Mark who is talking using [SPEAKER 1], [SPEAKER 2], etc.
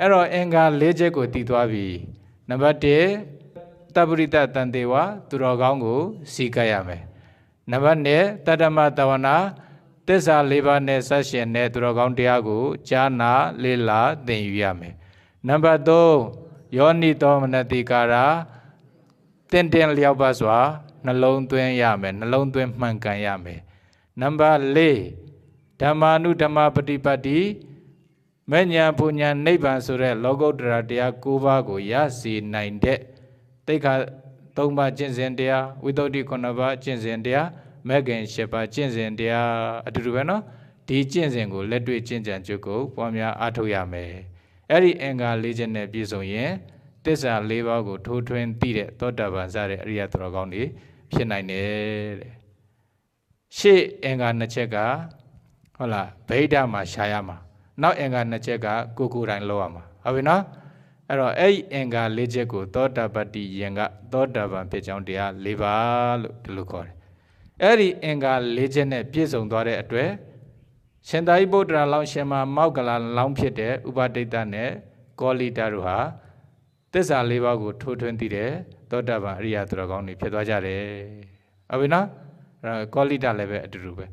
[SPEAKER 1] အဲ့တော့အင်္ဂါ၄ချက်ကိုတည်သွားပြီနံပါတ်1တပ္ပရိတတန်တေဝသူတော်ကောင်းကိုစီကပ်ရမယ်နံပါတ်2တတ္တမတဝနာသစ္စာ၄ပါးနဲ့ဆက်ရှင်တဲ့သူတော်ကောင်းတရားကိုကြားနာလေ့လာသင်ယူရမယ်နံပါတ်3ယောနိသောမနတိကာရာတင်တင်လျောက်ပါစွာနှလုံးသွင်းရမယ်နှလုံးသွင်းမှန်ကန်ရမယ်နံပါတ်4ဓမ္မာနုဓမ္မပฏิပတ်တိ မဉ္ဇဉ်ပူညာနိဗ္ဗာန်ဆိုတဲ့လောကုတ္တရာတရား၉ပါးကိုရစီနိုင်တဲ့တိခါ၃ပါးကျင့်စဉ်တရားဝိသုဒ္ဓိ9ပါးကျင့်စဉ်တရားမဂ္ဂင်10ပါးကျင့်စဉ်တရားအတူတူပဲနော်ဒီကျင့်စဉ်ကိုလက်တွေ့ကျင့်ကြံကြုတ်ကိုပွားများအားထုတ်ရမယ်အဲ့ဒီအင်္ဂါ၄ချက်နဲ့ပြည့်စုံရင်တစ္ဆာ၄ပါးကိုထိုးထွင်းသိတဲ့သောတာပန်စတဲ့အရိယသူတော်ကောင်းတွေဖြစ်နိုင်တယ်တဲ့ရှေ့အင်္ဂါနှစ်ချက်ကဟုတ်လားဗိဒ္ဓမှာရှားရမှာ နောက်အင်္ဂါနှစ်ချက်ကကိုကိုယ်တိုင်လောက်ရမှာဟုတ်ပြီနော်အဲ့တော့အဲ့ဒီအင်္ဂါလေးချက်ကိုသောတာပတ္တိယင်ကသောတာပန်ဖြစ်ကြောင်းတရား၄ပါးလို့ဒီလိုခေါ်တယ်အဲ့ဒီအင်္ဂါလေးချက်နဲ့ပြည့်စုံသွားတဲ့အတွက်ရှင်သာရိပုတ္တရာလောင်းရှင်မမောက်ကလာလောင်းဖြစ်တဲ့ဥပဒိတ္တနဲ့ကောလိတတို့ဟာသစ္စာ၄ပါးကိုထိုးထွင်းသိတဲ့သောတာပန်အရိယသူတော်ကောင်းတွေဖြစ်သွားကြတယ်ဟုတ်ပြီနော်အဲ့တော့ကောလိတလည်းပဲအတူတူပဲ